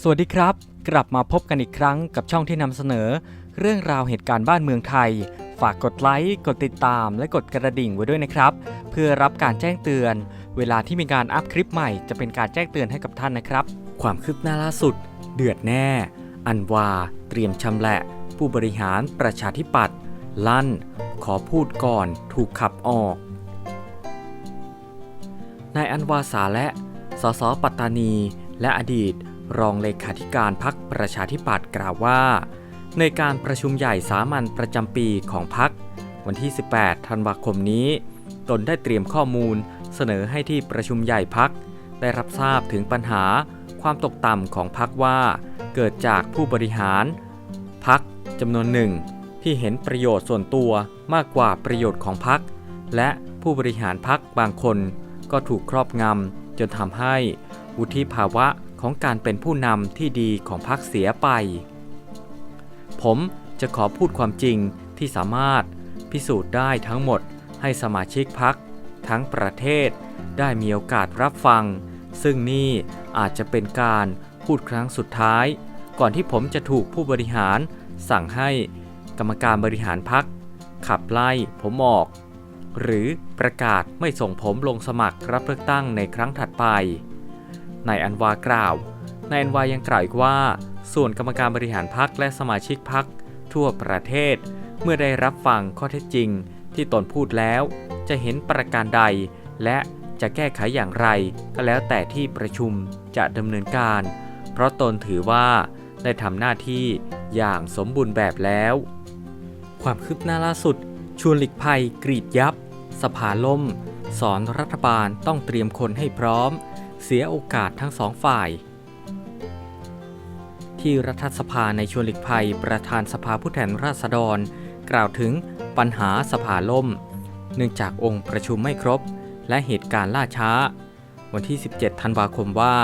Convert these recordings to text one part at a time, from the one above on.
สวัสดีครับ กลับมาพบกันอีกครั้งกับช่องที่นำเสนอ เรื่องราวเหตุการณ์บ้านเมืองไทย ฝากกดไลค์กดติดตาม และกดกระดิ่งไว้ด้วยนะครับ เพื่อรับการแจ้งเตือน เวลาที่มีการอัพคลิปใหม่จะเป็นการแจ้งเตือนให้กับท่านนะครับ ความคืบหน้าล่าสุด เดือดแน่ อันวา เตรียมชำแหละ ผู้บริหารประชาธิปัตย์ลั่น ขอพูดก่อนถูกขับออกนายอันวาสาและสสปัตตานี และอดีต รองเลขาธิการพักประชาธิปัตย์กล่าวว่า ในการประชุมใหญ่สามัญประจำปีของพักวันที่ 18 ธันวาคมนี้ ตนได้เตรียมข้อมูลเสนอให้ที่ประชุมใหญ่พักได้รับทราบถึงปัญหาความตกต่ำของพักว่า เกิดจากผู้บริหารพักจำนวนหนึ่งที่เห็นประโยชน์ส่วนตัวมากกว่าประโยชน์ของพักและผู้บริหารพักบางคนก็ถูกครอบงำจนทำให้วุฒิภาวะ ของการเป็นผู้นำที่ดีของพรรคเสียไป ผมจะขอพูดความจริงที่สามารถพิสูจน์ได้ทั้งหมดให้สมาชิกพรรคทั้งประเทศได้มีโอกาสรับฟัง ซึ่งนี่อาจจะเป็นการพูดครั้งสุดท้าย ก่อนที่ผมจะถูกผู้บริหารสั่งให้กรรมการบริหารพรรคขับไล่ผมออก หรือประกาศไม่ส่งผมลงสมัครรับเลือกตั้งในครั้งถัดไป นายอันวากล่าวนายอันวายังกล่าวอีกว่า ส่วนกรรมการบริหารพักและสมาชิกพักทั่วประเทศ เมื่อได้รับฟังข้อเท็จจริง ที่ตนพูดแล้ว จะเห็นประการใด และจะแก้ไขอย่างไร ก็แล้วแต่ที่ประชุมจะดำเนินการ เพราะตนถือว่าได้ทำหน้าที่อย่างสมบูรณ์แบบแล้ว ความคืบหน้าล่าสุด ชวนหลีกภัยกรีดยับ สภาล่ม สอนรัฐบาลต้องเตรียมคนให้พร้อม เสียโอกาสทั้งสองฝ่าย ที่รัฐสภาในชวนหลีกภัยประธานสภาผู้แทนราษฎร กล่าวถึงปัญหาสภาล่ม เนื่องจากองค์ประชุมไม่ครบ และเหตุการณ์ล่าช้า วันที่ 17 ธันวาคมว่า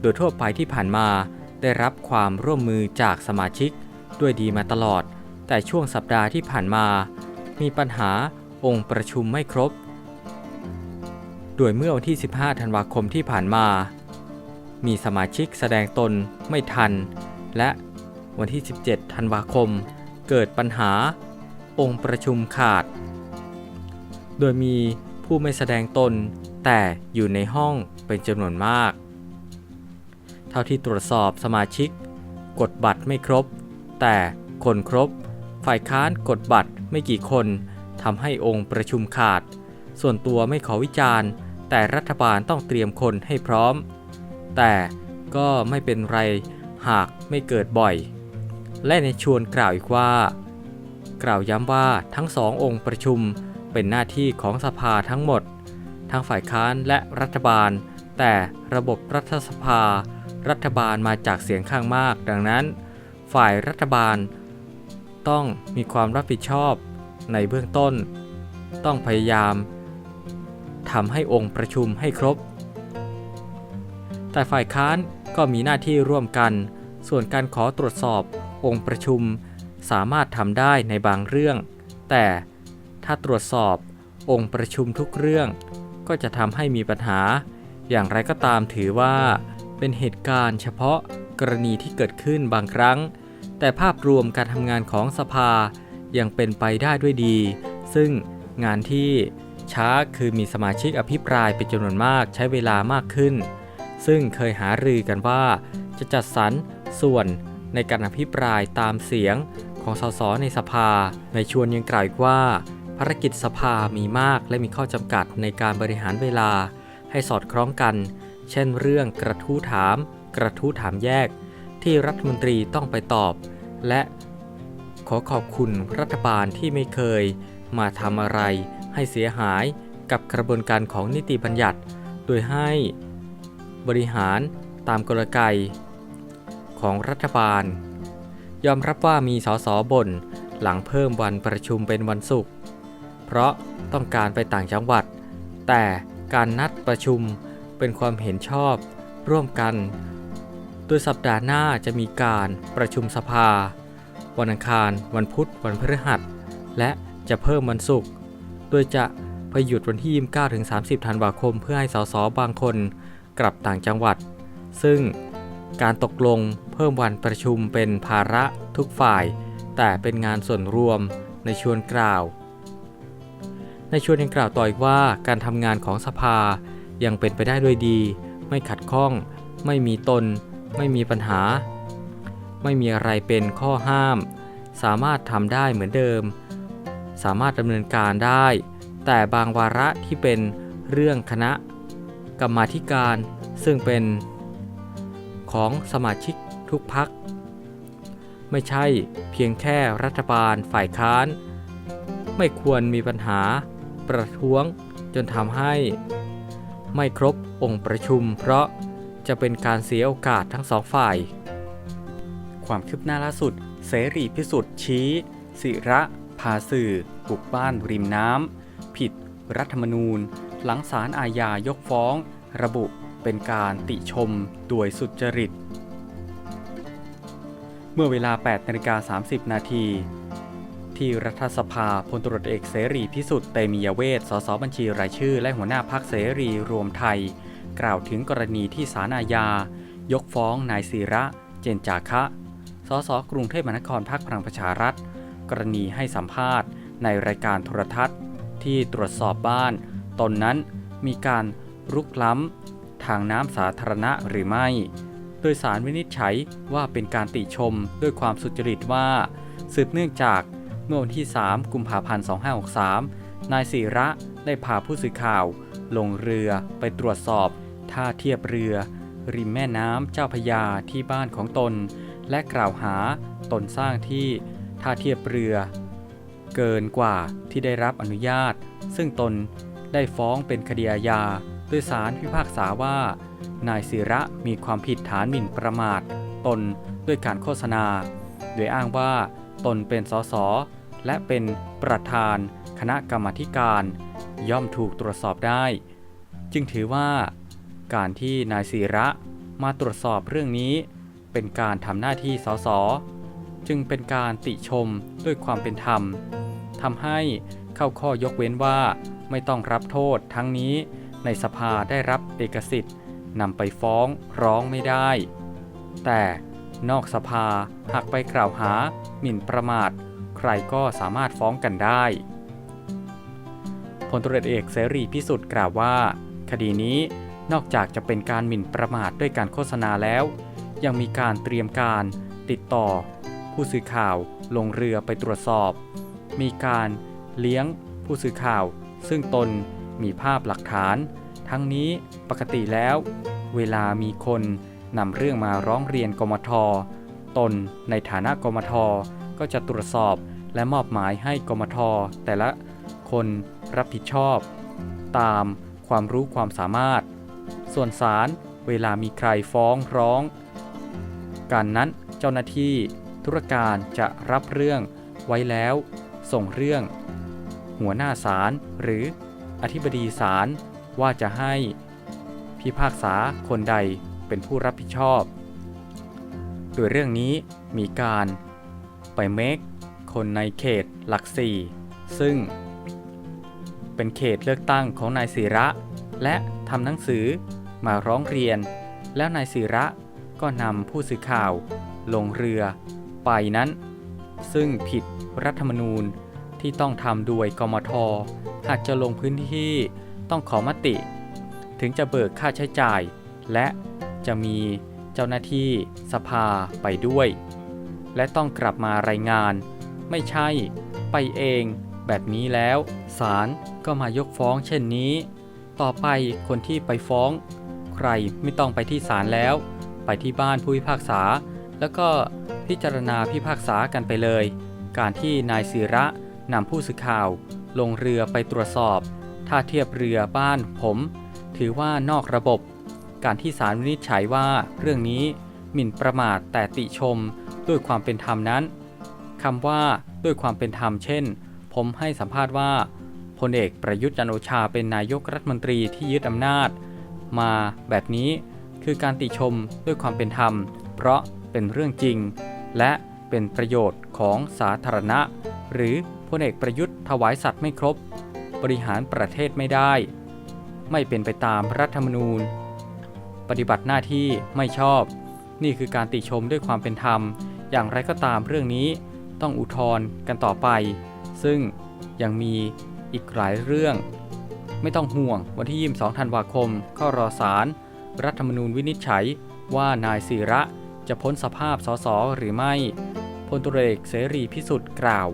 โดยทั่วไปที่ผ่านมาได้รับความร่วมมือจากสมาชิกด้วยดีมาตลอด แต่ช่วงสัปดาห์ที่ผ่านมา มีปัญหาองค์ประชุมไม่ครบ โดยเมื่อวันที่ 15 ธันวาคมที่ผ่านมา มีสมาชิกแสดงตนไม่ทัน และวันที่ 17 ธันวาคม เกิดปัญหาองค์ประชุมขาด โดยมีผู้ไม่แสดงตนแต่อยู่ในห้องเป็นจำนวนมาก เท่าที่ตรวจสอบสมาชิก กดบัตรไม่ครบ แต่คนครบ ฝ่ายค้านกดบัตรไม่กี่คนทำให้องค์ประชุมขาด ส่วนตัวไม่ขอวิจารณ์ แต่รัฐบาลต้องเตรียมคนให้พร้อม แต่ก็ไม่เป็นไรหากไม่เกิดบ่อย และในชวนกล่าวอีกว่า กล่าวย้ำว่าทั้งสององค์ประชุมเป็นหน้าที่ของสภาทั้งหมด ทั้งฝ่ายค้านและรัฐบาล แต่ระบบรัฐสภา รัฐบาลมาจากเสียงข้างมาก ดังนั้น ฝ่ายรัฐบาล ต้องมีความรับผิดชอบในเบื้องต้น ต้องพยายาม ทำให้องค์ประชุมให้ครบ แต่ฝ่ายค้านก็มีหน้าที่ร่วมกัน ส่วนการขอตรวจสอบองค์ประชุมสามารถทำได้ในบางเรื่อง แต่ถ้าตรวจสอบองค์ประชุมทุกเรื่อง ก็จะทำให้มีปัญหา อย่างไรก็ตามถือว่าเป็นเหตุการณ์เฉพาะกรณีที่เกิดขึ้นบางครั้ง แต่ภาพรวมการทำงานของสภายังเป็นไปได้ด้วยดี ซึ่งงานที่ ช้าคือมีสมาชิกอภิปรายเป็นจำนวนมากใช้เวลามากขึ้น ซึ่งเคยหารือกันว่าจะจัดสรรส่วนในการอภิปรายตามเสียงของสสในสภา ในชวนยังกล่าวอีกว่า ภารกิจสภามีมากและมีข้อจำกัดในการบริหารเวลา ให้สอดคล้องกัน เช่นเรื่องกระทู้ถาม กระทู้ถามแยก ที่รัฐมนตรีต้องไปตอบ และขอขอบคุณรัฐบาลที่ไม่เคยมาทำอะไร ให้เสียหายกับกระบวนการของนิติบัญญัติ โดยให้บริหารตามกลไกของรัฐบาล ยอมรับว่ามีสสบ่นหลังเพิ่มวันประชุมเป็นวันศุกร์เพราะต้องการไปต่างจังหวัด แต่การนัดประชุมเป็นความเห็นชอบร่วมกัน โดยสัปดาห์หน้าจะมีการประชุมสภา วันอังคาร วันพุธ วันพฤหัส และจะเพิ่มวันศุกร์ โดยจะไปหยุดวันที่ 29-30 ธันวาคม เพื่อให้สสบางคนกลับต่างจังหวัด ซึ่งการตกลงเพิ่มวันประชุมเป็นภาระทุกฝ่าย แต่เป็นงานส่วนรวมในชวนกล่าว ในชวนยังกล่าวต่ออีกว่าการทำงานของสภายังเป็นไปได้ด้วยดี ไม่ขัดข้อง ไม่มีตน ไม่มีปัญหา ไม่มีอะไรเป็นข้อห้าม สามารถทำได้เหมือนเดิม สามารถดำเนินการได้ แต่บางวาระที่เป็นเรื่องคณะกรรมาธิการ ซึ่งเป็นของสมาชิกทุกพัก ไม่ใช่เพียงแค่รัฐบาลฝ่ายค้าน ไม่ควรมีปัญหาประท้วงจนทำให้ไม่ครบองค์ประชุม เพราะจะเป็นการเสียโอกาสทั้งสองฝ่าย ความคืบหน้าล่าสุด เสรีพิสุทธิ์ชี้สิระ พาสื่อ บุกบ้านริมน้ำ ผิดรัฐธรรมนูญ หลังศาลอาญายกฟ้อง ระบุเป็นการติชมโดยสุจริต เมื่อเวลา 8นาฬิกา30 นาทีที่รัฐสภาพลตรวจเอกเสรีพิสุทธิ์เตมียเวท สสบัญชีรายชื่อ และหัวหน้าพักเสรีรวมไทย กล่าวถึงกรณีที่ศาลอาญา ยกฟ้องนายศิระ เจนจาคะ สสกรุงเทพมหานครพักพลังประชารัฐ กรณีให้สัมภาษณ์ในรายการโทรทัศน์ ที่ตรวจสอบบ้าน ตนนั้นมีการรุกล้ำ ทางน้ำสาธารณะหรือไม่ โดยสารวินิจฉัยว่าเป็นการติชมด้วยความสุจริตว่า สืบเนื่องจากเมื่อวันที่ 3 กุมภาพันธ์ 2563 นายศิระได้พาผู้สื่อข่าว ลงเรือไปตรวจสอบท่าเทียบเรือ ริมแม่น้ำเจ้าพยาที่บ้านของตน และกล่าวหาตนสร้างที่ ท่าเทียบเรือ เกินกว่าที่ได้รับอนุญาต ซึ่งตนได้ฟ้องเป็นคดีอาญาโดยสารพิพากษาว่า นายศิระมีความผิดฐานหมิ่นประมาท ตนด้วยการโฆษณา โดยอ้างว่าตนเป็นสสและเป็นประธานคณะกรรมธิการ ย่อมถูกตรวจสอบได้ จึงถือว่า การที่นายศิระมาตรวจสอบเรื่องนี้ เป็นการทำหน้าที่สส จึงเป็นการติชมด้วยความเป็นธรรมทำให้เข้าข้อยกเว้นว่า ไม่ต้องรับโทษทั้งนี้ในสภาได้รับเอกสิทธิ์นำไปฟ้องร้องไม่ได้ แต่นอกสภาหากไปกล่าวหาหมิ่นประมาท ใครก็สามารถฟ้องกันได้พลตรวจเอกเสรีพิสุทธิ์กล่าวว่า คดีนี้นอกจากจะเป็นการหมิ่นประมาทด้วยการโฆษณาแล้ว ยังมีการเตรียมการติดต่อ ผู้สื่อข่าวลงเรือไปตรวจสอบ มีการเลี้ยงผู้สื่อข่าว ซึ่งตนมีภาพหลักฐาน ทั้งนี้ปกติแล้ว เวลามีคนนำเรื่องมาร้องเรียนกมท ตนในฐานะกมท ก็จะตรวจสอบและมอบหมายให้กมท แต่ละคนรับผิดชอบ ตามความรู้ความสามารถ ส่วนศาลเวลามีใครฟ้องร้อง การนั้นเจ้าหน้าที่ ธุรการจะรับเรื่องไว้แล้ว ส่งเรื่อง หัวหน้าศาลหรืออธิบดีศาลว่าจะให้พิพากษาคนใดเป็นผู้รับผิดชอบ โดยเรื่องนี้มีการไปเมคคนในเขตหลักสี่ซึ่ง เป็นเขตเลือกตั้งของนายศิระ และทำหนังสือมาร้องเรียน แล้วนายศิระก็นำผู้สื่อข่าว ลงเรือ ไปนั้น ซึ่งผิดรัฐธรรมนูญที่ต้องทำโดยกมท หากจะลงพื้นที่ต้องขอมติ ถึงจะเบิกค่าใช้จ่าย และจะมีเจ้าหน้าที่สภาไปด้วย และต้องกลับมารายงาน ไม่ใช่ไปเองแบบนี้แล้วศาลก็มายกฟ้องเช่นนี้ ต่อไปคนที่ไปฟ้อง ใครไม่ต้องไปที่ศาลแล้ว ไปที่บ้านผู้พิพากษา แล้วก็พิจารณาพิพากษากันไปเลย การที่นายศิระนำผู้สื่อข่าว ลงเรือไปตรวจสอบท่าเทียบเรือบ้านผม ถือว่านอกระบบ การที่ศาลวินิจฉัยว่าเรื่องนี้หมิ่นประมาทแต่ติชมด้วยความเป็นธรรมนั้นคำว่าด้วยความเป็นธรรมเช่น ผมให้สัมภาษณ์ว่าพลเอกประยุทธ์จันโอชาเป็นนายกรัฐมนตรีที่ยึดอำนาจ มาแบบนี้คือการติชมด้วยความเป็นธรรม เพราะ เป็นเรื่องจริง และเป็นประโยชน์ของสาธารณะ หรือพลเอกประยุทธ์ถวายสัตว์ไม่ครบ บริหารประเทศไม่ได้ ไม่เป็นไปตามรัฐธรรมนูญ ปฏิบัติหน้าที่ไม่ชอบ นี่คือการติชมด้วยความเป็นธรรม อย่างไรก็ตามเรื่องนี้ต้องอุทธรณ์กันต่อไป ซึ่งยังมีอีกหลายเรื่อง ไม่ต้องห่วงวันที่ 22 ธันวาคมก็รอสารรัฐธรรมนูญวินิจฉัยว่านายศิระ จะพ้นสภาพสสหรือไม่พลตุเรกเสรีพิสุทธิ์กล่าว